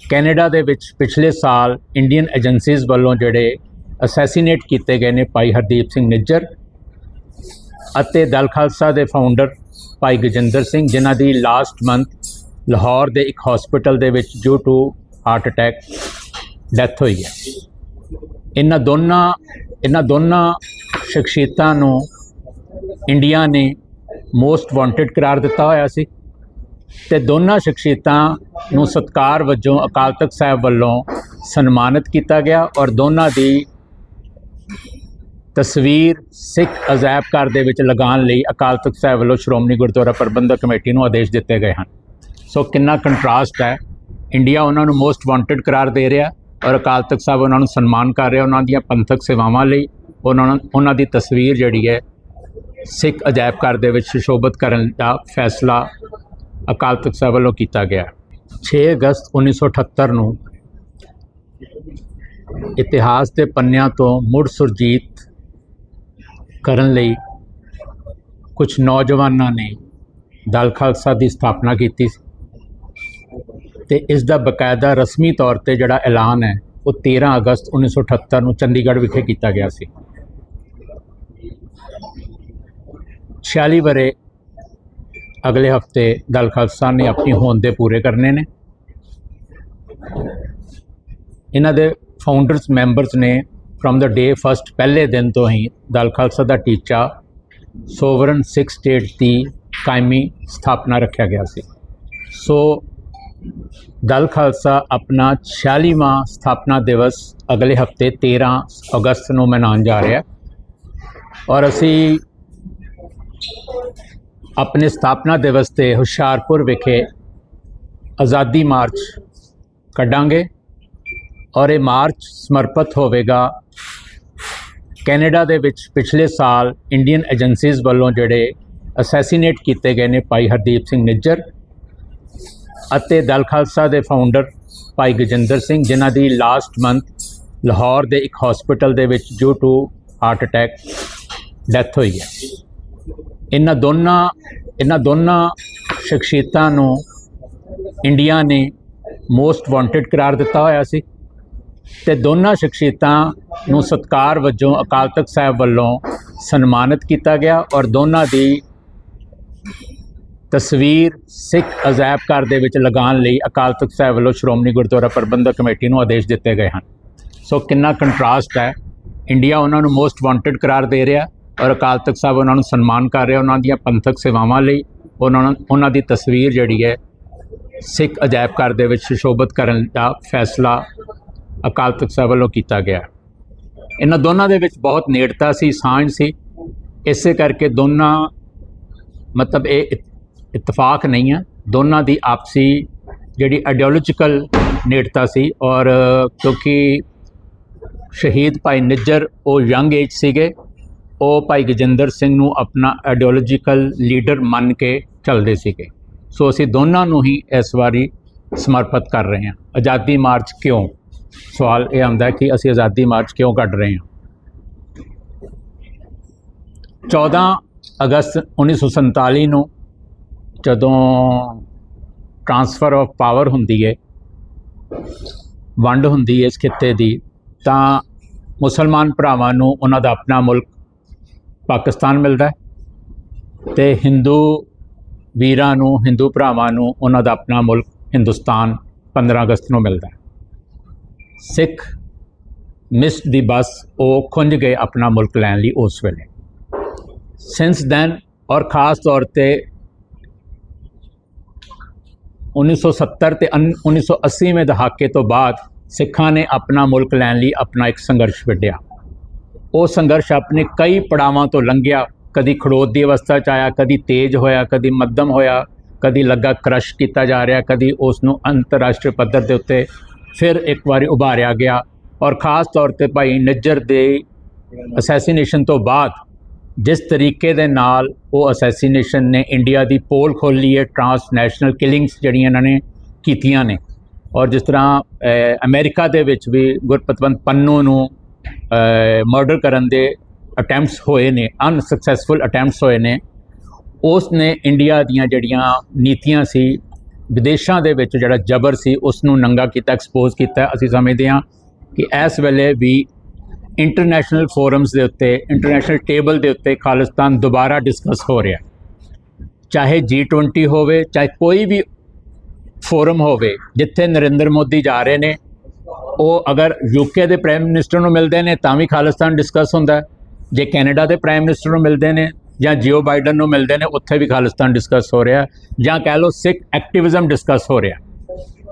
Canada ਦੇ ਵਿੱਚ ਪਿਛਲੇ ਸਾਲ ਇੰਡੀਅਨ ਏਜੰਸੀਜ਼ ਵੱਲੋਂ ਜਿਹੜੇ ਅਸੈਸੀਨੇਟ ਕੀਤੇ ਗਏ ਨੇ ਭਾਈ ਹਰਦੀਪ ਸਿੰਘ ਨਿੱਜਰ ਅਤੇ ਦਲ ਖਾਲਸਾ ਦੇ ਫਾਊਂਡਰ ਭਾਈ ਗਜਿੰਦਰ ਸਿੰਘ, ਜਿਨ੍ਹਾਂ ਦੀ ਲਾਸਟ ਮੰਥ ਲਾਹੌਰ ਦੇ ਇੱਕ ਹਸਪੀਟਲ ਦੇ ਵਿੱਚ due to heart attack death ਹੋਈ ਹੈ। ਇਹਨਾਂ ਦੋਨਾਂ ਇਹਨਾਂ ਦੋਨਾਂ ਸ਼ਖਸੀਅਤਾਂ ਨੂੰ ਇੰਡੀਆ ਨੇ ਮੋਸਟ ਵਾਂਟਡ ਕਰਾਰ ਦਿੱਤਾ ਹੋਇਆ ਸੀ। ਤੇ ਦੋਨਾਂ ਸ਼ਖਸੀਅਤਾਂ ਨੂੰ ਸਤਕਾਰ ਵਜੋਂ ਅਕਾਲ ਤਖਤ ਸਾਹਿਬ ਵੱਲੋਂ ਸਨਮਾਨਿਤ ਕੀਤਾ ਗਿਆ ਔਰ ਦੋਨਾਂ ਦੀ ਤਸਵੀਰ ਸਿੱਖ ਅਜਾਇਬ ਘਰ ਦੇ ਵਿੱਚ ਲਗਾਉਣ ਲਈ ਅਕਾਲ ਤਖਤ ਸਾਹਿਬ ਵੱਲੋਂ ਸ਼੍ਰੋਮਣੀ ਗੁਰਦੁਆਰਾ ਪ੍ਰਬੰਧਕ ਕਮੇਟੀ ਨੂੰ ਆਦੇਸ਼ ਦਿੱਤੇ ਗਏ ਹਨ। ਸੋ ਕਿੰਨਾ ਕੰਟਰਾਸਟ ਹੈ। ਇੰਡੀਆ ਉਹਨਾਂ ਨੂੰ ਮੋਸਟ ਵਾਂਟਡ ਕਰਾਰ ਦੇ ਰਿਹਾ ਔਰ ਅਕਾਲ ਤਖਤ ਸਾਹਿਬ ਉਹਨਾਂ ਨੂੰ ਸਨਮਾਨ ਕਰ ਰਿਹਾ ਉਹਨਾਂ ਦੀਆਂ ਪੰਥਕ ਸੇਵਾਵਾਂ ਲਈ ਉਹਨਾਂ ਨੂੰ ਉਹਨਾਂ ਦੀ ਤਸਵੀਰ ਜਿਹੜੀ ਹੈ ਸਿੱਖ ਅਜਾਇਬ ਘਰ ਦੇ ਵਿੱਚ ਸੁਸ਼ੋਭਿਤ ਕਰਨ ਦਾ ਫੈਸਲਾ ਅਕਾਲ ਤਖਤ ਸਾਹਿਬ ਵੱਲੋਂ ਕੀਤਾ ਗਿਆ। 6 ਅਗਸਤ 1978 ਨੂੰ ਇਤਿਹਾਸ ਦੇ ਪੰਨਿਆਂ ਤੋਂ ਮੁੜ ਸੁਰਜੀਤ ਕਰਨ ਲਈ ਕੁਝ ਨੌਜਵਾਨਾਂ ਨੇ ਦਲ ਖਾਲਸਾ ਦੀ ਸਥਾਪਨਾ ਕੀਤੀ ਸੀ ਤੇ ਇਸ ਦਾ ਬਕਾਇਦਾ ਰਸਮੀ ਤੌਰ ਤੇ ਜਿਹੜਾ ਐਲਾਨ ਹੈ, ਉਹ 13 ਅਗਸਤ 1978 ਨੂੰ ਚੰਡੀਗੜ੍ਹ ਵਿਖੇ ਕੀਤਾ ਗਿਆ ਸੀ। 46 ਬਰੇ ਅਗਲੇ ਹਫ਼ਤੇ ਦਲ ਖਾਲਸਾ ਨੇ ਆਪਣੀ ਹੋਂਦ ਦੇ ਪੂਰੇ ਕਰਨੇ ਨੇ। ਇਹਨਾਂ ਦੇ ਫਾਊਂਡਰਸ ਮੈਂਬਰਸ ਨੇ ਫਰਮ ਦਾ ਡੇ ਫਸਟ ਪਹਿਲੇ ਦਿਨ ਤੋਂ ਹੀ ਦਲ ਖਾਲਸਾ ਦਾ ਟੀਚਾ ਸੋਵਰਨ ਸਿੱਖ ਸਟੇਟ ਦੀ ਕਾਇਮੀ ਸਥਾਪਨਾ ਰੱਖਿਆ ਗਿਆ ਸੀ। ਸੋ ਦਲ ਖਾਲਸਾ ਆਪਣਾ 46ਵਾਂ ਸਥਾਪਨਾ ਦਿਵਸ ਅਗਲੇ ਹਫ਼ਤੇ 13 ਅਗਸਤ ਨੂੰ ਮਨਾਉਣ ਜਾ ਰਿਹਾ ਹੈ। ਔਰ ਅਸੀਂ ਆਪਣੇ ਸਥਾਪਨਾ ਦਿਵਸ ਤੇ ਹੁਸ਼ਿਆਰਪੁਰ ਵਿਖੇ ਆਜ਼ਾਦੀ ਮਾਰਚ ਕੱਢਾਂਗੇ ਔਰ ਇਹ ਮਾਰਚ ਸਮਰਪਿਤ ਹੋਵੇਗਾ ਕੈਨੇਡਾ ਦੇ ਵਿੱਚ ਪਿਛਲੇ ਸਾਲ ਇੰਡੀਅਨ ਏਜੰਸੀਜ਼ ਵੱਲੋਂ ਜਿਹੜੇ ਅਸੈਸੀਨੇਟ ਕੀਤੇ ਗਏ ਨੇ ਭਾਈ ਹਰਦੀਪ ਸਿੰਘ ਨਿੱਜਰ ਅਤੇ ਦਲ ਖਾਲਸਾ ਦੇ ਫਾਊਂਡਰ ਭਾਈ ਗਜਿੰਦਰ ਸਿੰਘ, ਜਿਨ੍ਹਾਂ ਦੀ ਲਾਸਟ ਮੰਥ ਲਾਹੌਰ ਦੇ ਇੱਕ ਹਸਪੀਟਲ ਦੇ ਵਿੱਚ due to heart attack death ਹੋਈ ਹੈ। ਇਹਨਾਂ ਦੋਨਾਂ ਇਹਨਾਂ ਦੋਨਾਂ ਸ਼ਖਸੀਅਤਾਂ ਨੂੰ ਇੰਡੀਆ ਨੇ ਮੋਸਟ ਵਾਂਟਡ ਕਰਾਰ ਦਿੱਤਾ ਹੋਇਆ ਸੀ ਤੇ ਦੋਨਾਂ ਸ਼ਖਸੀਅਤਾਂ ਨੂੰ ਸਤਕਾਰ ਵਜੋਂ ਅਕਾਲ ਤਖਤ ਸਾਹਿਬ ਵੱਲੋਂ ਸਨਮਾਨਿਤ ਕੀਤਾ ਗਿਆ ਔਰ ਦੋਨਾਂ ਦੀ ਤਸਵੀਰ ਸਿੱਖ ਅਜਾਇਬ ਘਰ ਦੇ ਵਿੱਚ ਲਗਾਉਣ ਲਈ ਅਕਾਲ ਤਖਤ ਸਾਹਿਬ ਵੱਲੋਂ ਸ਼੍ਰੋਮਣੀ ਗੁਰਦੁਆਰਾ ਪ੍ਰਬੰਧਕ ਕਮੇਟੀ ਨੂੰ ਆਦੇਸ਼ ਦਿੱਤੇ ਗਏ ਹਨ। ਸੋ ਕਿੰਨਾ ਕੰਟਰਾਸਟ ਹੈ। ਇੰਡੀਆ ਉਹਨਾਂ ਨੂੰ ਮੋਸਟ ਵਾਂਟਡ ਕਰਾਰ ਦੇ ਰਿਹਾ। ਔਰ ਅਕਾਲ ਤਖਤ ਸਾਹਿਬ ਉਹਨਾਂ ਨੂੰ ਸਨਮਾਨ ਕਰ ਰਿਹਾ ਉਹਨਾਂ ਦੀਆਂ ਪੰਥਕ ਸੇਵਾਵਾਂ ਲਈ। ਉਹਨਾਂ ਉਹਨਾਂ ਦੀ ਤਸਵੀਰ ਜਿਹੜੀ ਹੈ ਸਿੱਖ ਅਜਾਇਬ ਘਰ ਦੇ ਵਿੱਚ ਸੁਸ਼ੋਭਿਤ ਕਰਨ ਦਾ ਫੈਸਲਾ ਅਕਾਲ ਤਖਤ ਸਾਹਿਬ ਵੱਲੋਂ ਕੀਤਾ ਗਿਆ। ਇਹਨਾਂ ਦੋਨਾਂ ਦੇ ਵਿੱਚ ਬਹੁਤ ਨੇੜਤਾ ਸੀ, ਸਾਂਝ ਸੀ। ਇਸੇ ਕਰਕੇ ਦੋਨਾਂ, ਮਤਲਬ ਇਹ ਇਤ- ਇਤਫਾਕ ਨਹੀਂ ਹੈ ਦੋਨਾਂ ਦੀ ਆਪਸੀ ਜਿਹੜੀ ਆਈਡੀਓਲੋਜੀਕਲ ਨੇੜਤਾ ਸੀ ਔਰ ਕਿਉਂਕਿ ਸ਼ਹੀਦ ਭਾਈ ਨਿੱਜਰ ਉਹ ਯੰਗ ਏਜ ਸੀਗੇ। ਉਹ ਭਾਈ ਗਜਿੰਦਰ ਸਿੰਘ ਨੂੰ ਆਪਣਾ ਆਈਡੀਓਲੋਜੀਕਲ ਲੀਡਰ ਮੰਨ ਕੇ ਚੱਲਦੇ ਸੀਗੇ। ਸੋ ਅਸੀਂ ਦੋਨਾਂ ਨੂੰ ਹੀ ਇਸ ਵਾਰੀ ਸਮਰਪਿਤ ਕਰ ਰਹੇ ਹਾਂ। ਆਜ਼ਾਦੀ ਮਾਰਚ ਕਿਉਂ? ਸਵਾਲ ਇਹ ਆਉਂਦਾ ਕਿ ਅਸੀਂ ਆਜ਼ਾਦੀ ਮਾਰਚ ਕਿਉਂ ਕੱਢ ਰਹੇ ਹਾਂ? 14 ਅਗਸਤ 1947 ਨੂੰ ਜਦੋਂ ਟ੍ਰਾਂਸਫਰ ਆਫ ਪਾਵਰ ਹੁੰਦੀ ਹੈ ਵੰਡ ਹੁੰਦੀ ਹੈ ਇਸ ਖਿੱਤੇ ਦੀ, ਤਾਂ ਮੁਸਲਮਾਨ ਭਰਾਵਾਂ ਨੂੰ ਉਹਨਾਂ ਦਾ ਆਪਣਾ ਮੁਲਕ ਪਾਕਿਸਤਾਨ ਮਿਲਦਾ ਹੈ ਤੇ ਹਿੰਦੂ ਵੀਰਾਂ ਨੂੰ, ਹਿੰਦੂ ਭਰਾਵਾਂ ਨੂੰ ਉਹਨਾਂ ਦਾ ਆਪਣਾ ਮੁਲਕ ਹਿੰਦੁਸਤਾਨ 15 ਅਗਸਤ ਨੂੰ ਮਿਲਦਾ ਹੈ। ਸਿੱਖ ਮਿਸ ਦੀ ਬਸ ਉਹ ਖੁੰਝ ਗਏ ਆਪਣਾ ਮੁਲਕ ਲੈਣ ਲਈ ਉਸ ਵੇਲੇ। ਸਿੰਸ ਦੈਨ ਔਰ ਖਾਸ ਤੌਰ ਤੇ 1970 ਤੇ ਅਨ- 1980 ਦੇ ਦਹਾਕੇ ਤੋਂ ਬਾਅਦ ਸਿੱਖਾਂ ਨੇ ਆਪਣਾ ਮੁਲਕ ਲੈਣ ਲਈ ਆਪਣਾ ਇੱਕ ਸੰਘਰਸ਼ ਵਿੱਢਿਆ। ਉਹ ਸੰਘਰਸ਼ ਆਪਣੇ ਕਈ ਪੜਾਵਾਂ ਤੋਂ ਲੰਘਿਆ। ਕਦੀ ਖੜੋਤ ਦੀ ਅਵਸਥਾ ਚ ਆਇਆ ਕਦੀ ਤੇਜ਼ ਹੋਇਆ ਕਦੀ ਮੱਧਮ ਹੋਇਆ ਕਦੀ ਲੱਗਾ ਕ੍ਰਸ਼ ਕੀਤਾ ਜਾ ਰਿਹਾ ਕਦੀ ਉਸ ਨੂੰ ਅੰਤਰਰਾਸ਼ਟਰੀ ਪੱਧਰ ਦੇ ਉੱਤੇ ਫਿਰ ਇੱਕ ਵਾਰੀ ਉਭਾਰਿਆ ਗਿਆ। ਔਰ ਖਾਸ ਤੌਰ ਤੇ ਭਾਈ ਨਿੱਜਰ ਦੇ ਅਸੈਸੀਨੇਸ਼ਨ ਤੋਂ ਬਾਅਦ ਜਿਸ ਤਰੀਕੇ ਦੇ ਨਾਲ ਉਹ ਅਸੈਸੀਨੇਸ਼ਨ ਨੇ ਇੰਡੀਆ ਦੀ ਪੋਲ ਖੋਲ੍ਹੀ ਹੈ ਟ੍ਰਾਂਸਨੈਸ਼ਨਲ ਕਿਲਿੰਗਸ ਜਿਹੜੀਆਂ ਇਹਨਾਂ ਨੇ ਕੀਤੀਆਂ ਨੇ। ਔਰ ਜਿਸ ਤਰ੍ਹਾਂ ਅ, ਅਮਰੀਕਾ ਦੇ ਵਿੱਚ ਵੀ ਗੁਰਪਤਵੰਤ ਪੰਨੂ ਨੂੰ ਮਰਡਰ ਕਰਨ ਦੇ ਅਟੈਂਪਟਸ ਹੋਏ ਨੇ ਅਨਸਕਸੈਸਫੁਲ ਅਟੈਂਪਟਸ ਹੋਏ ਨੇ। ਉਸ ਨੇ ਇੰਡੀਆ ਦੀਆਂ ਜਿਹੜੀਆਂ ਨੀਤੀਆਂ ਸੀ, ਵਿਦੇਸ਼ਾਂ ਦੇ ਵਿੱਚ ਜਿਹੜਾ ਜ਼ਬਰ ਸੀ ਉਸ ਨੂੰ ਨੰਗਾ ਕੀਤਾ ਐਕਸਪੋਜ਼ ਕੀਤਾ। ਅਸੀਂ ਸਮਝਦੇ ਹਾਂ ਕਿ ਇਸ ਵੇਲੇ ਵੀ ਇੰਟਰਨੈਸ਼ਨਲ ਫੋਰਮਸ ਦੇ ਉੱਤੇ ਇੰਟਰਨੈਸ਼ਨਲ ਟੇਬਲ ਦੇ ਉੱਤੇ ਖਾਲਿਸਤਾਨ ਦੁਬਾਰਾ ਡਿਸਕਸ ਹੋ ਰਿਹਾ। ਹੈ ਚਾਹੇ G20 ਹੋਵੇ, ਚਾਹੇ ਕੋਈ ਵੀ ਫੋਰਮ ਹੋਵੇ, ਜਿੱਥੇ ਨਰਿੰਦਰ ਮੋਦੀ ਜਾ ਰਹੇ ਨੇ ਉਹ ਅਗਰ ਯੂਕੇ ਦੇ ਪ੍ਰਾਈਮ ਮਿਨਿਸਟਰ ਨੂੰ ਮਿਲਦੇ ਨੇ, ਤਾਂ ਵੀ ਖਾਲਿਸਤਾਨ ਡਿਸਕਸ ਹੁੰਦਾ ਜੇ ਕੈਨੇਡਾ ਦੇ ਪ੍ਰਾਈਮ ਮਿਨਿਸਟਰ ਨੂੰ ਮਿਲਦੇ ਨੇ ਜਾਂ ਜਿਓ ਬਾਈਡਨ ਨੂੰ ਮਿਲਦੇ ਨੇ, ਉੱਥੇ ਵੀ ਖਾਲਿਸਤਾਨ ਡਿਸਕਸ ਹੋ ਰਿਹਾ ਜਾਂ ਕਹਿ ਲਓ ਸਿੱਖ ਐਕਟਿਵਿਜ਼ਮ ਡਿਸਕਸ ਹੋ ਰਿਹਾ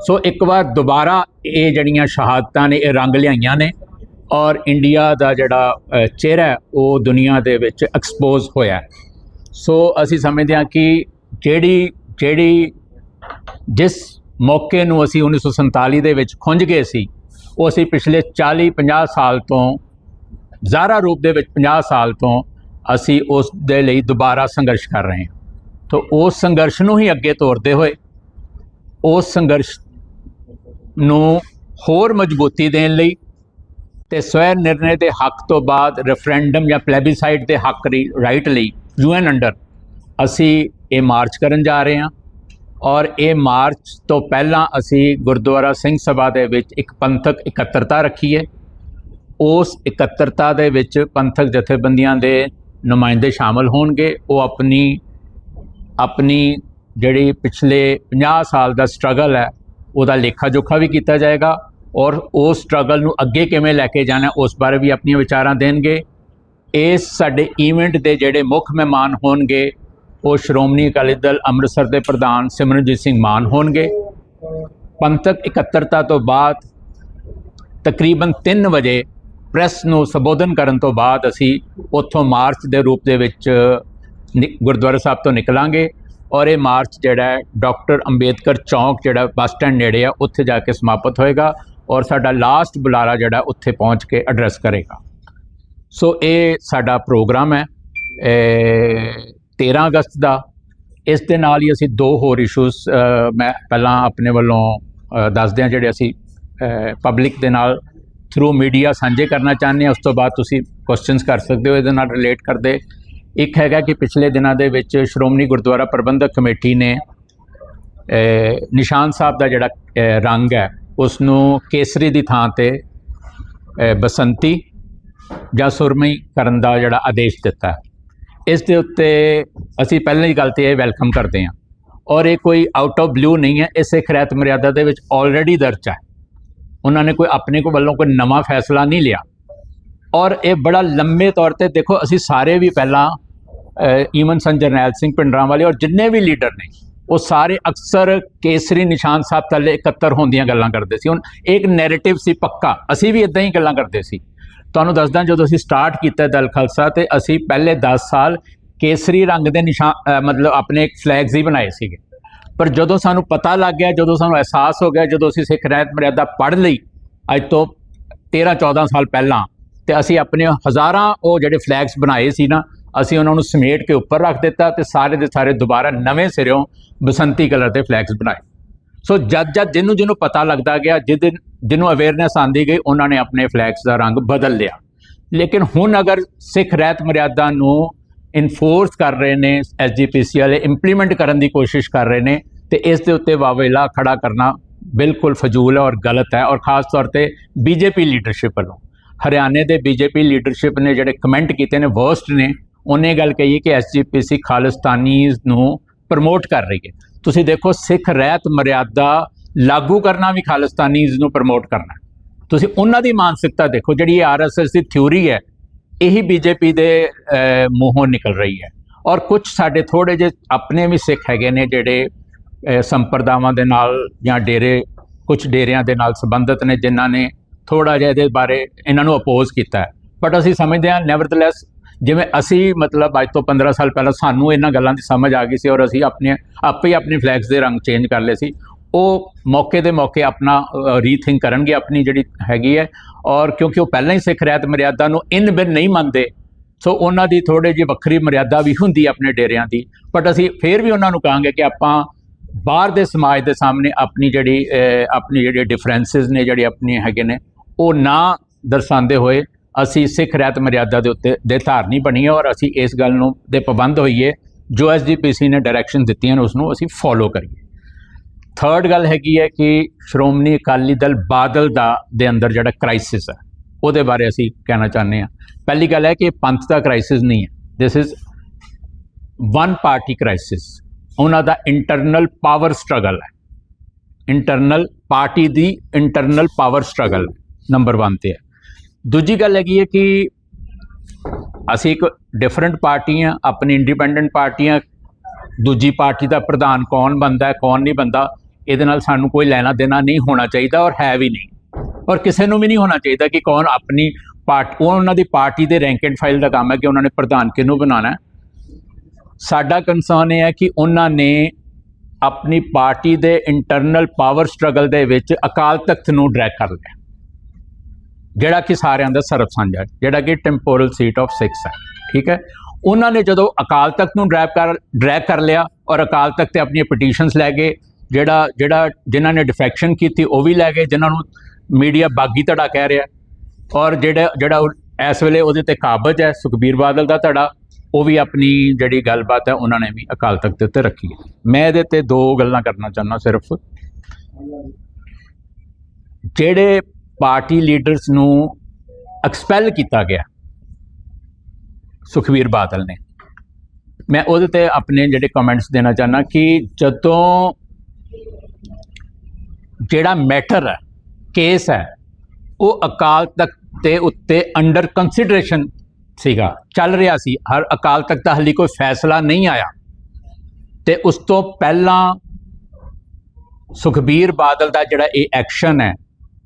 ਸੋ ਇੱਕ ਵਾਰ ਦੁਬਾਰਾ ਇਹ ਜਿਹੜੀਆਂ ਸ਼ਹਾਦਤਾਂ ਨੇ, ਇਹ ਰੰਗ ਲਿਆਈਆਂ ਨੇ ਔਰ ਇੰਡੀਆ ਦਾ ਜਿਹੜਾ ਚਿਹਰਾ ਉਹ ਦੁਨੀਆ ਦੇ ਵਿੱਚ ਐਕਸਪੋਜ਼ ਹੋਇਆ ਸੋ ਅਸੀਂ ਸਮਝਦੇ ਹਾਂ ਕਿ ਜਿਹੜੀ ਜਿਹੜੀ ਜਿਸ ਮੌਕੇ ਨੂੰ ਅਸੀਂ 1947 ਦੇ ਵਿੱਚ ਖੁੰਝ ਗਏ ਸੀ ਉਹ ਅਸੀਂ ਪਿਛਲੇ 40 50 ਸਾਲ ਤੋਂ ਜ਼ਾਰਾ ਰੂਪ ਦੇ ਵਿੱਚ 50 ਸਾਲ ਤੋਂ ਅਸੀਂ ਉਸ ਦੇ ਲਈ ਦੁਬਾਰਾ ਸੰਘਰਸ਼ ਕਰ ਰਹੇ ਹਾਂ। ਤਾਂ ਉਸ ਸੰਘਰਸ਼ ਨੂੰ ਹੀ ਅੱਗੇ ਤੋਰਦੇ ਹੋਏ, ਉਸ ਸੰਘਰਸ਼ ਨੂੰ ਹੋਰ ਮਜ਼ਬੂਤੀ ਦੇਣ ਲਈ ਤੇ ਸਵੈ ਨਿਰਣੇ ਦੇ ਹੱਕ ਤੋਂ ਬਾਅਦ ਰੈਫਰੈਂਡਮ ਜਾਂ ਪਲੇਬਿਸਾਈਡ ਦੇ ਹੱਕ ਰਾਈਟ ਲਈ ਯੂਐਨ ਅੰਡਰ ਅਸੀਂ ਇਹ ਮਾਰਚ ਕਰਨ ਜਾ ਰਹੇ ਹਾਂ। ਔਰ ਇਹ ਮਾਰਚ ਤੋਂ ਪਹਿਲਾਂ ਅਸੀਂ ਗੁਰਦੁਆਰਾ ਸਿੰਘ ਸਭਾ ਦੇ ਵਿੱਚ ਇੱਕ ਪੰਥਕ ਇਕੱਤਰਤਾ ਰੱਖੀ ਹੈ। ਉਸ ਇਕੱਤਰਤਾ ਦੇ ਵਿੱਚ ਪੰਥਕ ਜਥੇਬੰਦੀਆਂ ਦੇ ਨੁਮਾਇੰਦੇ ਸ਼ਾਮਲ ਹੋਣਗੇ। ਉਹ ਆਪਣੀ ਆਪਣੀ ਜਿਹੜੀ ਪਿਛਲੇ 50 ਸਾਲ ਦਾ ਸਟਰਗਲ ਹੈ, ਉਹਦਾ ਲੇਖਾ ਜੋਖਾ ਵੀ ਕੀਤਾ ਜਾਏਗਾ ਔਰ ਉਸ ਸਟਰਗਲ ਨੂੰ ਅੱਗੇ ਕਿਵੇਂ ਲੈ ਕੇ ਜਾਣਾ ਉਸ ਬਾਰੇ ਵੀ ਆਪਣੀਆਂ ਵਿਚਾਰਾਂ ਦੇਣਗੇ। ਇਸ ਸਾਡੇ ਇਵੈਂਟ ਦੇ ਜਿਹੜੇ ਮੁੱਖ ਮਹਿਮਾਨ ਹੋਣਗੇ ਉਹ ਸ਼੍ਰੋਮਣੀ ਅਕਾਲੀ ਦਲ ਅੰਮ੍ਰਿਤਸਰ ਦੇ ਪ੍ਰਧਾਨ ਸਿਮਰਨਜੀਤ ਸਿੰਘ ਮਾਨ ਹੋਣਗੇ। ਪੰਥਕ ਇਕੱਤਰਤਾ ਤੋਂ ਬਾਅਦ ਤਕਰੀਬਨ 3 ਵਜੇ ਪ੍ਰੈਸ ਨੂੰ ਸੰਬੋਧਨ ਕਰਨ ਤੋਂ ਬਾਅਦ ਅਸੀਂ ਉੱਥੋਂ ਮਾਰਚ ਦੇ ਰੂਪ ਦੇ ਵਿੱਚ ਨਿ- ਗੁਰਦੁਆਰਾ ਸਾਹਿਬ ਤੋਂ ਨਿਕਲਾਂਗੇ ਔਰ ਇਹ ਮਾਰਚ ਜਿਹੜਾ ਹੈ, ਡਾਕਟਰ ਅੰਬੇਦਕਰ ਚੌਂਕ ਜਿਹੜਾ ਬੱਸ ਸਟੈਂਡ ਨੇੜੇ ਆ, ਉੱਥੇ ਜਾ ਕੇ ਸਮਾਪਤ ਹੋਏਗਾ ਔਰ ਸਾਡਾ ਲਾਸਟ ਬੁਲਾਰਾ ਜਿਹੜਾ ਉੱਥੇ ਪਹੁੰਚ ਕੇ ਐਡਰੈਸ ਕਰੇਗਾ। ਸੋ ਇਹ ਸਾਡਾ ਪ੍ਰੋਗਰਾਮ ਹੈ। 13 ਅਗਸਤ ਦਾ ਇਸ ਦੇ ਨਾਲ ਹੀ ਅਸੀਂ ਦੋ ਹੋਰ ਇਸ਼ੂਸ ਮੈਂ ਪਹਿਲਾਂ ਆਪਣੇ ਵੱਲੋਂ ਅ, ਦੱਸਦੇ ਹਾਂ ਜਿਹੜੇ ਅਸੀਂ ਪਬਲਿਕ ਦੇ ਨਾਲ ਥਰੂ ਮੀਡੀਆ ਸਾਂਝੇ ਕਰਨਾ ਚਾਹੁੰਦੇ ਹਾਂ ਉਸ ਤੋਂ ਬਾਅਦ ਤੁਸੀਂ ਕੁਐਸਚਨਸ ਕਰ ਸਕਦੇ ਹੋ ਇਹਦੇ ਨਾਲ ਰਿਲੇਟ ਕਰਦੇ। ਇੱਕ ਹੈਗਾ ਕਿ ਪਿਛਲੇ ਦਿਨਾਂ ਦੇ ਵਿੱਚ ਸ਼੍ਰੋਮਣੀ ਗੁਰਦੁਆਰਾ ਪ੍ਰਬੰਧਕ ਕਮੇਟੀ ਨੇ ਨਿਸ਼ਾਨ ਸਾਹਿਬ ਦਾ ਜਿਹੜਾ ਰੰਗ ਹੈ ਉਸ ਨੂੰ ਕੇਸਰੀ ਦੀ ਥਾਂ ਤੇ ਬਸੰਤੀ ਜਾਂ ਸੁਰਮਈ ਕਰਨ ਦਾ ਜਿਹੜਾ ਆਦੇਸ਼ ਦਿੱਤਾ ਇਸ ਦੇ ਉੱਤੇ ਅਸੀਂ ਪਹਿਲਾਂ ਹੀ ਗੱਲ ਤੇ ਇਹ ਵੈਲਕਮ ਕਰਦੇ ਹਾਂ। ਔਰ ਇਹ ਕੋਈ ਆਊਟ ਆਫ ਬਲੂ ਨਹੀਂ ਹੈ, ਇਸੇ ਸਿੱਖ ਮਰਿਆਦਾ ਦੇ ਵਿੱਚ ਆਲਰੇਡੀ ਦਰਜ ਹੈ। ਉਹਨਾਂ ਨੇ ਕੋਈ ਆਪਣੇ ਕੋ ਵੱਲੋਂ ਕੋਈ ਨਵਾਂ ਫੈਸਲਾ ਨਹੀਂ ਲਿਆ। ਔਰ ਇਹ ਬੜਾ ਲੰਮੇ ਤੌਰ ਤੇ ਦੇਖੋ, ਅਸੀਂ ਸਾਰੇ ਵੀ ਪਹਿਲਾਂ ਈਵਨ ਸੰ ਜਰਨੈਲ ਸਿੰਘ ਪਿੰਡਰਾਂ ਵਾਲੇ ਔਰ ਜਿੰਨੇ ਵੀ ਲੀਡਰ ਨੇ, ਉਹ ਸਾਰੇ ਅਕਸਰ ਕੇਸਰੀ ਨਿਸ਼ਾਨ ਸਾਹਿਬ ਥੱਲੇ ਇਕੱਤਰ ਹੋਣ ਦੀਆਂ ਗੱਲਾਂ ਕਰਦੇ ਸੀ। ਹੁਣ ਇੱਕ ਨੈਰੇਟਿਵ ਸੀ ਪੱਕਾ, ਅਸੀਂ ਵੀ ਇਦਾਂ ਹੀ ਗੱਲਾਂ ਕਰਦੇ ਸੀ। ਤੁਹਾਨੂੰ ਦੱਸਦਾ ਜਦੋਂ ਅਸੀਂ ਸਟਾਰਟ ਕੀਤਾ ਦਲ ਖਾਲਸਾ ਤੇ ਅਸੀਂ ਪਹਿਲੇ 10 ਸਾਲ ਕੇਸਰੀ ਰੰਗ ਦੇ ਨਿਸ਼ਾਨ ਮਤਲਬ ਆਪਣੇ ਫਲੈਗਸ ਹੀ ਬਣਾਏ ਸੀਗੇ। ਪਰ ਜਦੋਂ ਸਾਨੂੰ ਪਤਾ ਲੱਗ ਗਿਆ, ਜਦੋਂ ਸਾਨੂੰ ਅਹਿਸਾਸ ਹੋ ਗਿਆ, ਜਦੋਂ ਅਸੀਂ ਸਿੱਖ ਰਹਿਤ ਮਰਿਆਦਾ ਪੜ੍ਹ ਲਈ, ਅੱਜ ਤੋਂ 13 14 ਸਾਲ ਪਹਿਲਾਂ, ਤੇ ਅਸੀਂ ਆਪਣੇ ਹਜ਼ਾਰਾਂ ਉਹ ਜਿਹੜੇ ਫਲੈਗਸ ਬਣਾਏ ਸੀ ਨਾ, ਅਸੀਂ ਉਹਨਾਂ ਨੂੰ ਸਮੇਟ ਕੇ ਉੱਪਰ ਰੱਖ ਦਿੱਤਾ ਤੇ ਸਾਰੇ ਦੇ ਸਾਰੇ ਦੁਬਾਰਾ ਨਵੇਂ ਸਿਰਿਓਂ ਬਸੰਤੀ ਕਲਰ ਦੇ ਫਲੈਗਸ ਬਣਾਏ। ਸੋ ਜਦ ਜਦ ਜਿਹਨੂੰ ਜਿਹਨੂੰ ਪਤਾ ਲੱਗਦਾ ਗਿਆ, ਜਿਹਦੇ ਜਿਹਨੂੰ ਅਵੇਅਰਨੈਸ ਆਂਦੀ ਗਈ, ਉਹਨਾਂ ਨੇ ਆਪਣੇ ਫਲੈਗਸ ਦਾ ਰੰਗ ਬਦਲ ਲਿਆ। ਲੇਕਿਨ ਹੁਣ ਅਗਰ ਸਿੱਖ ਰਹਿਤ ਮਰਿਆਦਾ ਨੂੰ ਇਨਫੋਰਸ ਕਰ ਰਹੇ ਨੇ ਐਸਜੀਪੀਸੀ ਵਾਲੇ ਇੰਪਲੀਮੈਂਟ ਕਰਨ ਦੀ ਕੋਸ਼ਿਸ਼ ਕਰ ਰਹੇ ਨੇ, ਤੇ ਇਸ ਦੇ ਉੱਤੇ ਵਾਵੇਲਾ ਖੜਾ ਕਰਨਾ ਬਿਲਕੁਲ ਫਜ਼ੂਲ ਹੈ ਔਰ ਗਲਤ ਹੈ। ਔਰ ਖਾਸ ਤੌਰ ਤੇ ਬੀਜੇਪੀ ਲੀਡਰਸ਼ਿਪ ਵੱਲੋਂ। ਹਰਿਆਣੇ ਦੇ ਬੀਜੇਪੀ ਲੀਡਰਸ਼ਿਪ ਨੇ ਜਿਹੜੇ ਕਮੈਂਟ ਕੀਤੇ ਨੇ ਵਰਸਟ ਨੇ, ਉਹਨੇ ਗੱਲ ਕਹੀ ਕਿ ਐਸਜੀਪੀਸੀ ਖਾਲਿਸਤਾਨੀਜ਼ ਨੂੰ ਪ੍ਰਮੋਟ ਕਰ ਰਹੀ ਹੈ। ਤੁਸੀਂ ਦੇਖੋ ਸਿੱਖ ਰਹਿਤ ਮਰਿਆਦਾ ਲਾਗੂ ਕਰਨਾ ਵੀ ਖਾਲਿਸਤਾਨੀਜ਼ ਨੂੰ ਪ੍ਰਮੋਟ ਕਰਨਾ। ਤੁਸੀਂ ਉਹਨਾਂ ਦੀ ਮਾਨਸਿਕਤਾ ਦੇਖੋ, ਜਿਹੜੀ ਆਰਐਸਐਸ ਦੀ ਥਿਊਰੀ ਹੈ, ਇਹੀ ਬੀਜੇਪੀ ਦੇ ਮੂੰਹੋਂ ਨਿਕਲ ਰਹੀ ਹੈ। ਔਰ ਕੁਝ ਸਾਡੇ ਥੋੜੇ ਜਿਹੇ ਆਪਣੇ ਵੀ ਸਿੱਖ ਹੈਗੇ ਨੇ ਜਿਹੜੇ ਸੰਪਰਦਾਵਾਂ ਦੇ ਨਾਲ ਜਾਂ ਡੇਰੇ ਕੁਝ ਡੇਰਿਆਂ ਦੇ ਨਾਲ ਸੰਬੰਧਿਤ ਨੇ, ਜਿਨ੍ਹਾਂ ਨੇ ਥੋੜਾ ਜਿਹਾ ਇਹਦੇ ਬਾਰੇ ਇਹਨਾਂ ਨੂੰ ਅਪੋਜ਼ ਕੀਤਾ ਬਟ ਅਸੀਂ ਸਮਝਦੇ ਹਾਂ ਨੈਵਰਦਲੈਸ ਜਿਵੇਂ ਅਸੀਂ ਮਤਲਬ ਅੱਜ ਤੋਂ 15 ਸਾਲ ਪਹਿਲਾਂ ਸਾਨੂੰ ਇਹਨਾਂ ਗੱਲਾਂ ਦੀ ਸਮਝ ਆ ਗਈ ਸੀ ਔਰ ਅਸੀਂ ਆਪਣੇ ਆਪੇ ਹੀ ਆਪਣੇ ਫਲੈਗਸ ਦੇ ਰੰਗ ਚੇਂਜ ਕਰ ਲਏ ਸੀ। ਉਹ ਮੌਕੇ ਦੇ ਮੌਕੇ ਆਪਣਾ ਰੀਥਿੰਕ ਕਰਨਗੇ ਆਪਣੀ ਜਿਹੜੀ ਹੈਗੀ ਹੈ ਔਰ ਕਿਉਂਕਿ ਉਹ ਪਹਿਲਾਂ ਹੀ ਸਿੱਖ ਰਹਿਤ ਮਰਿਆਦਾ ਨੂੰ ਇਨ ਬਿਨ ਨਹੀਂ ਮੰਨਦੇ, ਸੋ ਉਹਨਾਂ ਦੀ ਥੋੜੇ ਜਿਹੀ ਵੱਖਰੀ ਮਰਿਆਦਾ ਵੀ ਹੁੰਦੀ ਆਪਣੇ ਡੇਰਿਆਂ ਦੀ। ਬਟ ਅਸੀਂ ਫੇਰ ਵੀ ਉਹਨਾਂ ਨੂੰ ਕਹਾਂਗੇ ਕਿ ਆਪਾਂ ਬਾਹਰ ਦੇ ਸਮਾਜ ਦੇ ਸਾਹਮਣੇ ਆਪਣੀ ਜਿਹੜੀ ਆਪਣੀ ਜਿਹੜੀ ਡਿਫਰੈਂਸਸ ਨੇ, ਜਿਹੜੇ ਆਪਣੀ ਹੈਗੇ ਨੇ, ਉਹ ਨਾ ਦਰਸਾਉਂਦੇ ਹੋਏ ਅਸੀਂ ਸਿੱਖ ਰਹਿਤ ਮਰਿਆਦਾ ਦੇ ਉੱਤੇ, ਦੇ ਧਾਰਨੀ ਬਣੀਏ ਔਰ ਅਸੀਂ ਇਸ ਗੱਲ ਨੂੰ ਦੇ ਪਾਬੰਦ ਹੋਈਏ, ਜੋ ਐਸਜੀਪੀਸੀ ਨੇ ਡਾਇਰੈਕਸ਼ਨ ਦਿੱਤੀਆਂ ਨੇ ਉਸ ਨੂੰ ਅਸੀਂ ਫੋਲੋ ਕਰੀਏ। ਥਰਡ ਗੱਲ ਹੈਗੀ ਹੈ ਕਿ ਸ਼੍ਰੋਮਣੀ ਅਕਾਲੀ ਦਲ ਬਾਦਲ ਦਾ, ਦੇ ਅੰਦਰ ਜਿਹੜਾ ਕ੍ਰਾਈਸਿਸ ਹੈ ਉਹਦੇ ਬਾਰੇ ਅਸੀਂ ਕਹਿਣਾ ਚਾਹੁੰਦੇ ਹਾਂ। ਪਹਿਲੀ ਗੱਲ ਹੈ ਕਿ ਪੰਥ ਦਾ ਕ੍ਰਾਈਸਿਸ ਨਹੀਂ ਹੈ। This is one party crisis ਉਹਨਾਂ ਦਾ ਇੰਟਰਨਲ ਪਾਵਰ ਸਟਰਗਲ ਹੈ। ਇੰਟਰਨਲ ਪਾਰਟੀ ਦੀ ਇੰਟਰਨਲ ਪਾਵਰ ਸਟਰਗਲ ਨੰਬਰ 1 ਤੇ ਹੈ। ਦੂਜੀ ਗੱਲ ਹੈਗੀ ਹੈ ਕਿ ਅਸੀਂ ਇੱਕ ਡਿਫਰੈਂਟ ਪਾਰਟੀ ਪਾਰਟੀਆਂ ਆਪਣੀ ਇੰਡੀਪੈਂਡੈਂਟ ਪਾਰਟੀਆਂ ਦੂਜੀ ਪਾਰਟੀ ਦਾ ਪ੍ਰਧਾਨ ਕੌਣ ਬੰਦਾ ਹੈ, ਕੌਣ ਨਹੀਂ ਬੰਦਾ ਇਹਦੇ ਨਾਲ ਸਾਨੂੰ ਕੋਈ ਲੈਣਾ ਦੇਣਾ ਨਹੀਂ ਹੋਣਾ ਚਾਹੀਦਾ ਔਰ ਹੈ ਵੀ ਨਹੀਂ। ਔਰ ਕਿਸੇ ਨੂੰ ਵੀ ਨਹੀਂ ਹੋਣਾ ਚਾਹੀਦਾ ਕਿ ਕੌਣ ਆਪਣੀ ਪਾਰਟ ਉਹ ਉਹਨਾਂ ਦੀ ਪਾਰਟੀ ਦੇ ਰੈਂਕ ਐਂਡ ਫਾਈਲ ਦਾ ਕੰਮ ਹੈ ਕਿ ਉਹਨਾਂ ਨੇ ਪ੍ਰਧਾਨ ਕਿਹਨੂੰ ਬਣਾਉਣਾ ਸਾਡਾ ਕੰਸਰਨ ਇਹ ਹੈ ਕਿ ਉਹਨਾਂ ਨੇ ਆਪਣੀ ਪਾਰਟੀ ਦੇ ਇੰਟਰਨਲ ਪਾਵਰ ਸਟਰਗਲ ਦੇ ਵਿੱਚ ਅਕਾਲ ਤਖਤ ਨੂੰ ਡਰੈਗ ਕਰ ਲਿਆ। ਜਿਹੜਾ ਕਿ ਸਾਰਿਆਂ ਦਾ ਸਰਬ ਸਾਂਝਾ ਜਿਹੜਾ ਕਿ ਟੈਂਪੋਰਲ ਸੀਟ ਆਫ 6 ਹੈ, ਠੀਕ ਹੈ? ਉਹਨਾਂ ਨੇ ਜਦੋਂ ਅਕਾਲ ਤਖਤ ਨੂੰ ਡਰੈਗ ਕਰ ਡਰੈਗ ਕਰ ਲਿਆ ਔਰ ਅਕਾਲ ਤਖਤ ਤੇ ਆਪਣੀਆਂ ਪਟੀਸ਼ਨਸ ਲੈ ਗਏ, ਜਿਹੜਾ ਜਿਹੜਾ ਜਿਨ੍ਹਾਂ ਨੇ ਡਿਫੈਕਸ਼ਨ ਕੀਤੀ ਉਹ ਵੀ ਲੈ ਗਏ, ਜਿਨ੍ਹਾਂ ਨੂੰ ਮੀਡੀਆ ਬਾਗੀ ਧੜਾ ਕਹਿ ਰਿਹਾ। ਔਰ ਜਿਹੜਾ ਜਿਹੜਾ ਉਹ ਇਸ ਵੇਲੇ ਉਹਦੇ ਤੇ ਕਾਬਜ ਹੈ, ਸੁਖਬੀਰ ਬਾਦਲ ਦਾ ਧੜਾ, ਉਹ ਵੀ ਆਪਣੀ ਜਿਹੜੀ ਗੱਲਬਾਤ ਹੈ ਉਹਨਾਂ ਨੇ ਵੀ ਅਕਾਲ ਤਖਤ ਦੇ ਉੱਤੇ ਰੱਖੀ ਹੈ। ਮੈਂ ਇਹਦੇ ਤੇ ਦੋ ਗੱਲਾਂ ਕਰਨਾ ਚਾਹੁੰਦਾ ਸਿਰਫ। ਜਿਹੜੇ ਪਾਰਟੀ ਲੀਡਰਸ ਨੂੰ ਐਕਸਪੈਲ ਕੀਤਾ ਗਿਆ ਸੁਖਵੀਰ ਬਾਦਲ ਨੇ। ਮੈਂ ਉਹਦੇ ਤੇ ਆਪਣੇ ਜਿਹੜੇ ਕਮੈਂਟਸ ਦੇਣਾ ਚਾਹਨਾ ਕਿ ਜਦੋਂ ਜਿਹੜਾ ਮੈਟਰ ਹੈ ਕੇਸ ਹੈ, ਉਹ ਅਕਾਲ ਤਖਤ ਦੇ ਉੱਤੇ ਅੰਡਰ ਕੰਸੀਡਰੇਸ਼ਨ ਸੀਗਾ, ਚੱਲ ਰਿਹਾ ਸੀ। ਹਰ ਅਕਾਲ ਤਖਤ ਦਾ ਹਾਲੇ ਕੋਈ ਫੈਸਲਾ ਨਹੀਂ ਆਇਆ। ਤੇ ਉਸ ਤੋਂ ਪਹਿਲਾਂ ਸੁਖਬੀਰ ਬਾਦਲ ਦਾ ਜਿਹੜਾ ਇਹ ਐਕਸ਼ਨ ਹੈ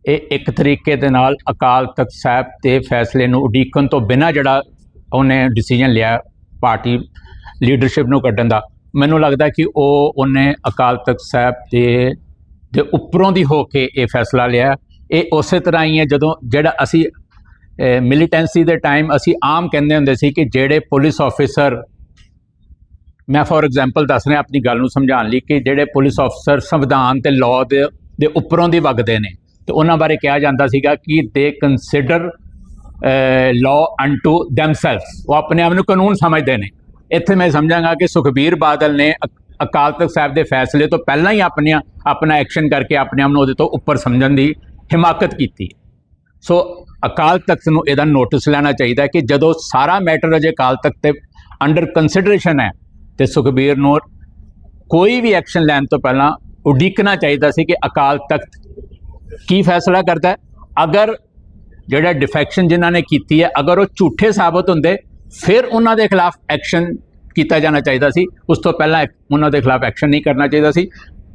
ਇਹ ਇੱਕ ਤਰੀਕੇ ਦੇ ਨਾਲ ਅਕਾਲ ਤਖਤ ਸਾਹਿਬ ਦੇ ਫੈਸਲੇ ਨੂੰ ਉਡੀਕਣ ਤੋਂ ਬਿਨਾਂ ਜਿਹੜਾ ਉਹਨੇ ਡਿਸੀਜਨ ਲਿਆ ਪਾਰਟੀ ਲੀਡਰਸ਼ਿਪ ਨੂੰ ਕੱਢਣ ਦਾ, ਮੈਨੂੰ ਲੱਗਦਾ ਕਿ ਉਹ ਉਹਨੇ ਅਕਾਲ ਤਖਤ ਸਾਹਿਬ ਦੇ ਦੇ ਉੱਪਰੋਂ ਦੀ ਹੋ ਕੇ ਇਹ ਫੈਸਲਾ ਲਿਆ। ਇਹ ਉਸੇ ਤਰ੍ਹਾਂ ਹੀ ਹੈ ਜਦੋਂ ਜਿਹੜਾ ਅਸੀਂ ਮਿਲੀਟੈਂਸੀ ਦੇ ਟਾਈਮ ਅਸੀਂ ਆਮ ਕਹਿੰਦੇ ਹੁੰਦੇ ਸੀ ਕਿ ਜਿਹੜੇ ਪੁਲਿਸ ਆਫੀਸਰ ਮੈਂ ਫੋਰ ਐਗਜ਼ਾਮਪਲ ਦੱਸ ਰਿਹਾ ਆਪਣੀ ਗੱਲ ਨੂੰ ਸਮਝਾਉਣ ਲਈ ਕਿ ਜਿਹੜੇ ਪੁਲਿਸ ਆਫੀਸਰ ਸੰਵਿਧਾਨ ਤੇ ਲਾਅ ਦੇ ਦੇ ਉੱਪਰੋਂ ਦੀ ਵਗਦੇ ਨੇ ਤੇ ਉਹਨਾਂ ਬਾਰੇ ਕਿਹਾ ਜਾਂਦਾ ਸੀਗਾ ਕਿ ਦੇ ਕੰਸੀਡਰ ਲਾਅ ਅਨਟੂ ਥੈਮਸੈਲਫਸ ਉਹ ਆਪਣੇ ਆਪ ਨੂੰ ਕਾਨੂੰਨ ਸਮਝਦੇ ਨੇ। ਇੱਥੇ ਮੈਂ ਸਮਝਾਂਗਾ ਕਿ ਸੁਖਬੀਰ ਬਾਦਲ ਨੇ ਅਕ- ਅਕਾਲ ਤਖਤ ਸਾਹਿਬ ਦੇ ਫੈਸਲੇ ਤੋਂ ਪਹਿਲਾਂ ਹੀ ਆਪਣੀਆਂ, ਆਪਣਾ ਐਕਸ਼ਨ ਕਰਕੇ ਆਪਣੇ ਆਪ ਨੂੰ ਉਹਦੇ ਤੋਂ ਉੱਪਰ ਸਮਝਣ ਦੀ ਹਿਮਾਕਤ ਕੀਤੀ। ਸੋ ਅਕਾਲ ਤਖਤ ਨੂੰ ਇਹਦਾ ਨੋਟਿਸ ਲੈਣਾ ਚਾਹੀਦਾ ਕਿ ਜਦੋਂ ਸਾਰਾ ਮੈਟਰ ਅਜੇ ਅਕਾਲ ਤਖਤ ਤੇ ਅੰਡਰ ਕੰਸੀਡਰੇਸ਼ਨ ਹੈ, ਤੇ ਸੁਖਬੀਰ ਨੂੰ ਕੋਈ ਵੀ ਐਕਸ਼ਨ ਲੈਣ ਤੋਂ ਪਹਿਲਾਂ ਉਡੀਕਣਾ ਚਾਹੀਦਾ ਸੀ ਕਿ ਅਕਾਲ ਤਖਤ ਕੀ ਫੈਸਲਾ ਕਰਦਾ ਹੈ? ਅਗਰ ਜਿਹੜਾ ਡਿਫੈਕਸ਼ਨ ਜਿਨ੍ਹਾਂ ਨੇ ਕੀਤੀ ਹੈ, ਅਗਰ ਉਹ ਝੂਠੇ ਸਾਬਤ ਹੁੰਦੇ, ਫਿਰ ਉਹਨਾਂ ਦੇ ਖਿਲਾਫ ਐਕਸ਼ਨ ਕੀਤਾ ਜਾਣਾ ਚਾਹੀਦਾ ਸੀ। ਉਸ ਤੋਂ ਪਹਿਲਾਂ ਐਕ- ਉਹਨਾਂ ਦੇ ਖਿਲਾਫ ਐਕਸ਼ਨ ਨਹੀਂ ਕਰਨਾ ਚਾਹੀਦਾ ਸੀ।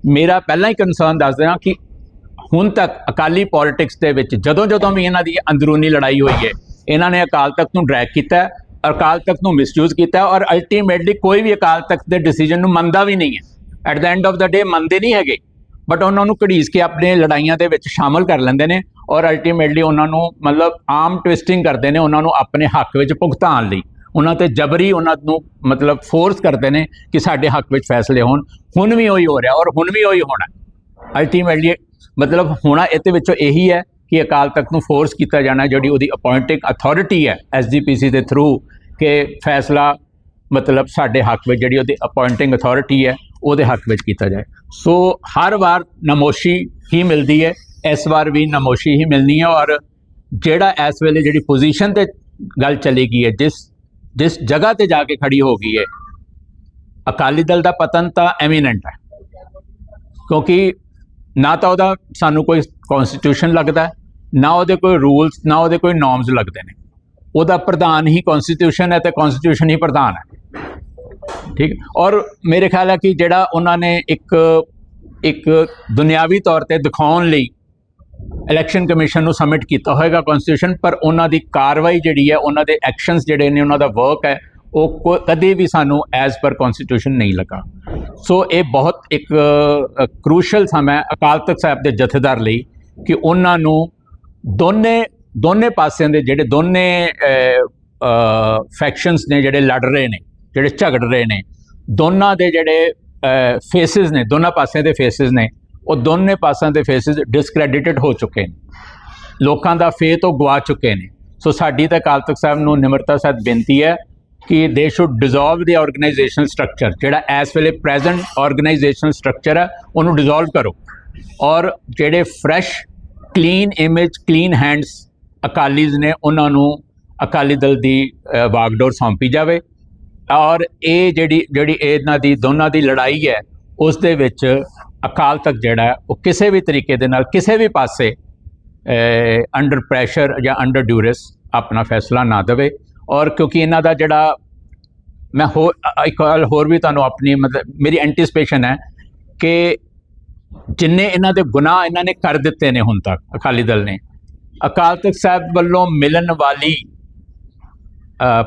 ਮੇਰਾ ਪਹਿਲਾਂ ਹੀ ਕੰਸਰਨ ਦੱਸ ਦੇਣਾ ਕਿ ਹੁਣ ਤੱਕ ਅਕਾਲੀ ਪੋਲਿਟਿਕਸ ਦੇ ਵਿੱਚ ਜਦੋਂ ਜਦੋਂ ਵੀ ਇਹਨਾਂ ਦੀ ਅੰਦਰੂਨੀ ਲੜਾਈ ਹੋਈ ਹੈ, ਇਹਨਾਂ ਨੇ ਅਕਾਲ ਤਖਤ ਨੂੰ ਡਰੈਗ ਕੀਤਾ ਅਕਾਲ ਤਖਤ ਨੂੰ ਮਿਸਯੂਜ਼ ਕੀਤਾ ਔਰ ਅਲਟੀਮੇਟਲੀ ਕੋਈ ਵੀ ਅਕਾਲ ਤਖਤ ਦੇ ਡਿਸੀਜਨ ਨੂੰ ਮੰਨਦਾ ਵੀ ਨਹੀਂ ਹੈ। At the end of the day ਮੰਨਦੇ ਨਹੀਂ ਹੈਗੇ। ਬਟ ਉਹਨਾਂ ਨੂੰ ਘੜੀਸ ਕੇ ਆਪਣੇ ਲੜਾਈਆਂ ਦੇ ਵਿੱਚ ਸ਼ਾਮਲ ਕਰ ਲੈਂਦੇ ਨੇ ਔਰ ਅਲਟੀਮੇਟਲੀ ਉਹਨਾਂ ਨੂੰ ਮਤਲਬ ਆਮ ਟਵਿਸਟਿੰਗ ਕਰਦੇ ਨੇ, ਉਹਨਾਂ ਨੂੰ ਆਪਣੇ ਹੱਕ ਵਿੱਚ ਭੁਗਤਾਨ ਲਈ। ਉਹਨਾਂ ਤੇ ਜਬਰੀ ਉਹਨਾਂ ਨੂੰ ਮਤਲਬ ਫੋਰਸ ਕਰਦੇ ਨੇ ਕਿ ਸਾਡੇ ਹੱਕ ਵਿੱਚ ਫੈਸਲੇ ਹੋਣ। ਹੁਣ ਵੀ ਉਹੀ ਹੋ ਰਿਹਾ ਔਰ ਹੁਣ ਵੀ ਉਹੀ ਹੋਣਾ। ਅਲਟੀਮੇਟਲੀ ਮਤਲਬ ਹੋਣਾ ਇਹਦੇ ਵਿੱਚੋਂ ਇਹੀ ਹੈ ਕਿ ਅਕਾਲ ਤਖਤ ਨੂੰ ਫੋਰਸ ਕੀਤਾ ਜਾਣਾ, ਜਿਹੜੀ ਉਹਦੀ ਅਪਾਇੰਟਿੰਗ ਅਥਾਰਟੀ ਹੈ ਐਸਜੀਪੀਸੀ ਦੇ ਥਰੂ ਕਿ ਫੈਸਲਾ ਮਤਲਬ ਸਾਡੇ ਹੱਕ ਵਿੱਚ ਜਿਹੜੀ ਉਹਦੀ ਅਪਾਇੰਟਿੰਗ ਅਥਾਰਟੀ ਹੈ ਉਹਦੇ ਹੱਕ ਵਿੱਚ ਕੀਤਾ ਜਾਏ। ਸੋ ਹਰ ਵਾਰ ਨਮੋਸ਼ੀ ਹੀ ਮਿਲਦੀ ਹੈ, ਇਸ ਵਾਰ ਵੀ ਨਮੋਸ਼ੀ ਹੀ ਮਿਲਣੀ ਹੈ ਔਰ ਜਿਹੜਾ ਇਸ ਵੇਲੇ ਜਿਹੜੀ ਪੋਜੀਸ਼ਨ ਤੇ ਗੱਲ ਚਲੀ ਗਈ ਹੈ, ਜਿਸ ਜਿਸ ਜਗ੍ਹਾ ਤੇ ਜਾ ਕੇ ਖੜੀ ਹੋ ਗਈ ਹੈ, ਅਕਾਲੀ ਦਲ ਦਾ ਪਤਨ ਤਾਂ ਐਮੀਨੈਂਟ ਹੈ। ਕਿਉਂਕਿ ਨਾ ਤਾਂ ਉਹਦਾ ਸਾਨੂੰ ਕੋਈ ਕਨਸਟੀਟਿਊਸ਼ਨ ਲੱਗਦਾ ਨਾ ਉਹਦੇ ਕੋਈ ਰੂਲਸ ਨਾ ਉਹਦੇ ਕੋਈ ਨਾਰਮਸ ਲੱਗਦੇ ਨੇ। ਉਹਦਾ ਪ੍ਰਧਾਨ ਹੀ ਕਨਸਟੀਟਿਊਸ਼ਨ ਹੈ ਤੇ ਕਨਸਟੀਟਿਊਸ਼ਨ ਹੀ ਪ੍ਰਧਾਨ ਹੈ। ਠੀਕ? ਔਰ ਮੇਰੇ ਖਿਆਲ ਹੈ ਕਿ ਜਿਹੜਾ ਉਹਨਾਂ ਨੇ ਇੱਕ ਇੱਕ ਦੁਨਿਆਵੀ ਤੌਰ ਤੇ ਦਿਖਾਉਣ ਲਈ ਇਲੈਕਸ਼ਨ ਕਮਿਸ਼ਨ ਨੂੰ ਸਬਮਿਟ ਕੀਤਾ ਹੋਏਗਾ ਕਨਸਟੀਟਿਊਸ਼ਨ ਪਰ ਉਹਨਾਂ ਦੀ ਕਾਰਵਾਈ ਜਿਹੜੀ ਹੈ, ਉਹਨਾਂ ਦੇ ਐਕਸ਼ਨਸ ਜਿਹੜੇ ਨੇ, ਉਹਨਾਂ ਦਾ ਵਰਕ ਹੈ, ਉਹ ਕੋ- ਕਦੇ ਵੀ ਸਾਨੂੰ ਐਜ਼ ਪਰ ਕਨਸਟੀਟਿਊਸ਼ਨ ਨਹੀਂ ਲੱਗਾ। ਸੋ ਇਹ ਬਹੁਤ ਇੱਕ ਕ੍ਰੂਸ਼ਲ ਸਮਾਂ ਅਕਾਲ ਤਖਤ ਸਾਹਿਬ ਦੇ ਜਥੇਦਾਰ ਲਈ ਕਿ ਉਹਨਾਂ ਨੂੰ ਦੋਨੇ ਦੋਨੇ ਪਾਸਿਆਂ ਦੇ ਜਿਹੜੇ ਦੋਨੇ ਫੈਕਸ਼ਨਸ ਨੇ ਜਿਹੜੇ ਲੜ ਰਹੇ ਨੇ ਜਿਹੜੇ ਝਗੜ ਰਹੇ ਨੇ, ਦੋਨਾਂ ਦੇ ਜਿਹੜੇ ਫੇਸਿਸ ਨੇ, ਦੋਨਾਂ ਪਾਸਿਆਂ ਦੇ ਫੇਸਿਸ ਨੇ, ਉਹ ਦੋਨੇ ਪਾਸਿਆਂ ਦੇ ਫੇਸਿਸ ਡਿਸਕ੍ਰੈਡਿਟਡ ਹੋ ਚੁੱਕੇ ਨੇ। ਲੋਕਾਂ ਦਾ ਫੇਥ ਉਹ ਗਵਾ ਚੁੱਕੇ ਨੇ। ਸੋ ਸਾਡੀ ਤਾਂ ਅਕਾਲ ਤਖਤ ਸਾਹਿਬ ਨੂੰ ਨਿਮਰਤਾ ਸਹਿਤ ਬੇਨਤੀ ਹੈ ਕਿ they should dissolve the organisation structure ਜਿਹੜਾ ਇਸ ਵੇਲੇ ਪ੍ਰੈਜ਼ੈਂਟ ਆਰਗੇਨਾਈਜੇਸ਼ਨ ਸਟਰਕਚਰ ਹੈ, ਉਹਨੂੰ ਡਿਸੋਲਵ ਕਰੋ। ਔਰ ਜਿਹੜੇ fresh clean image clean hands Akalis ਨੇ, ਉਹਨਾਂ ਨੂੰ ਅਕਾਲੀ ਦਲ ਦੀ ਵਾਗਡੋਰ ਸੌਂਪੀ ਜਾਵੇ। ਔਰ ਇਹ ਜਿਹੜੀ ਜਿਹੜੀ ਇਹਨਾਂ ਦੀ, ਦੋਨਾਂ ਦੀ ਲੜਾਈ ਹੈ, ਉਸ ਦੇ ਵਿੱਚ ਅਕਾਲ ਤਖਤ ਜਿਹੜਾ ਉਹ ਕਿਸੇ ਵੀ ਤਰੀਕੇ ਦੇ ਨਾਲ ਕਿਸੇ ਵੀ ਪਾਸੇ ਅੰਡਰ ਪ੍ਰੈਸ਼ਰ ਜਾਂ ਅੰਡਰ ਡਿਊਰੈਸ ਆਪਣਾ ਫੈਸਲਾ ਨਾ ਦੇਵੇ। ਔਰ ਕਿਉਂਕਿ ਇਹਨਾਂ ਦਾ ਜਿਹੜਾ, ਮੈਂ ਹੋਰ ਇੱਕ ਗੱਲ ਹੋਰ ਵੀ ਤੁਹਾਨੂੰ ਆਪਣੀ ਮਤਲਬ, ਮੇਰੀ ਐਂਟੀਸਪੇਸ਼ਨ ਹੈ ਕਿ ਜਿੰਨੇ ਇਹਨਾਂ ਦੇ ਗੁਨਾਹ ਇਹਨਾਂ ਨੇ ਕਰ ਦਿੱਤੇ ਨੇ ਹੁਣ ਤੱਕ, ਅਕਾਲੀ ਦਲ ਨੇ। ਅਕਾਲ ਤਖਤ ਸਾਹਿਬ ਵੱਲੋਂ ਮਿਲਣ ਵਾਲੀ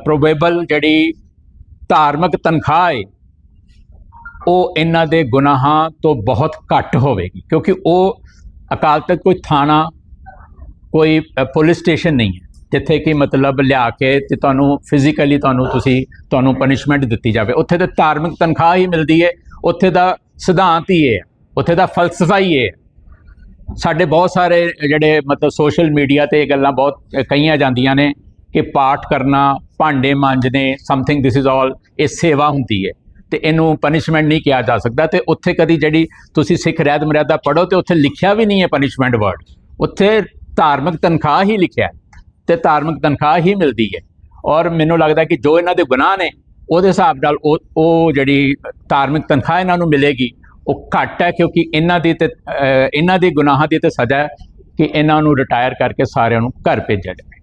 ਪ੍ਰੋਬੇਬਲ ਜਿਹੜੀ ਧਾਰਮਿਕ ਤਨਖਾਹ ਹੈ ਉਹ ਇਹਨਾਂ ਦੇ ਗੁਨਾਹਾਂ ਤੋਂ ਬਹੁਤ ਘੱਟ ਹੋਵੇਗੀ, ਕਿਉਂਕਿ ਉਹ ਅਕਾਲ ਤਖਤ ਕੋਈ ਥਾਣਾ, ਕੋਈ ਪੁਲਿਸ ਸਟੇਸ਼ਨ ਨਹੀਂ ਹੈ, ਜਿੱਥੇ ਕਿ ਮਤਲਬ ਲਿਆ ਕੇ ਤੇ ਤੁਹਾਨੂੰ ਫਿਜ਼ੀਕਲੀ ਤੁਹਾਨੂੰ ਤੁਸੀਂ, ਤੁਹਾਨੂੰ ਪਨਿਸ਼ਮੈਂਟ ਦਿੱਤੀ ਜਾਵੇ। ਉੱਥੇ ਤੇ ਧਾਰਮਿਕ ਤਨਖਾਹ ਹੀ ਮਿਲਦੀ ਹੈ ਉੱਥੇ ਦਾ ਸਿਧਾਂਤ ਹੀ ਇਹ ਹੈ, ਉੱਥੇ ਦਾ ਫਲਸਫਾ ਹੀ ਇਹ ਹੈ। ਸਾਡੇ ਬਹੁਤ ਸਾਰੇ ਜਿਹੜੇ ਮਤਲਬ ਸੋਸ਼ਲ ਮੀਡੀਆ ਤੇ ਇਹ ਗੱਲਾਂ ਬਹੁਤ ਕਹੀਆਂ ਜਾਂਦੀਆਂ ਨੇ ਕਿ ਪਾਠ ਕਰਨਾ, ਭਾਂਡੇ ਮਾਂਜਣੇ ਸਮਥਿੰਗ ਥਿਸ ਇਜ਼ ਆਲ ਇਹ ਸੇਵਾ ਹੁੰਦੀ ਹੈ। ਤੇ ਇਹਨੂੰ ਪਨਿਸ਼ਮੈਂਟ ਨਹੀਂ ਕਿਹਾ ਜਾ ਸਕਦਾ ਤੇ ਉੱਥੇ ਕਦੀ ਜਿਹੜੀ ਤੁਸੀਂ ਸਿੱਖ ਰਹਿਤ ਮਰਿਆਦਾ ਪੜ੍ਹੋ ਤੇ ਉੱਥੇ ਲਿਖਿਆ ਵੀ ਨਹੀਂ ਹੈ ਪਨਿਸ਼ਮੈਂਟ ਵਰਡ ਉੱਥੇ ਧਾਰਮਿਕ ਤਨਖਾਹ ਹੀ ਲਿਖਿਆ ਹੈ ਤੇ ਧਾਰਮਿਕ ਤਨਖਾਹ ਹੀ ਮਿਲਦੀ ਹੈ। ਔਰ ਮੈਨੂੰ ਲੱਗਦਾ ਕਿ ਜੋ ਇਹਨਾਂ ਦੇ ਗੁਨਾਹ ਨੇ, ਉਹਦੇ ਹਿਸਾਬ ਨਾਲ ਉਹ ਉਹ ਜਿਹੜੀ ਧਾਰਮਿਕ ਤਨਖਾਹ ਇਹਨਾਂ ਨੂੰ ਮਿਲੇਗੀ, ਉਹ ਘੱਟ ਹੈ ਕਿਉਂਕਿ ਇਹਨਾਂ ਦੀ ਤੇ ਇਹਨਾਂ ਦੇ ਗੁਨਾਹਾਂ ਦੀ ਤੇ ਸਜ਼ਾ ਹੈ ਕਿ ਇਹਨਾਂ ਨੂੰ ਰਿਟਾਇਰ ਕਰਕੇ ਸਾਰਿਆਂ ਨੂੰ ਘਰ ਭੇਜਿਆ ਜਾਵੇ।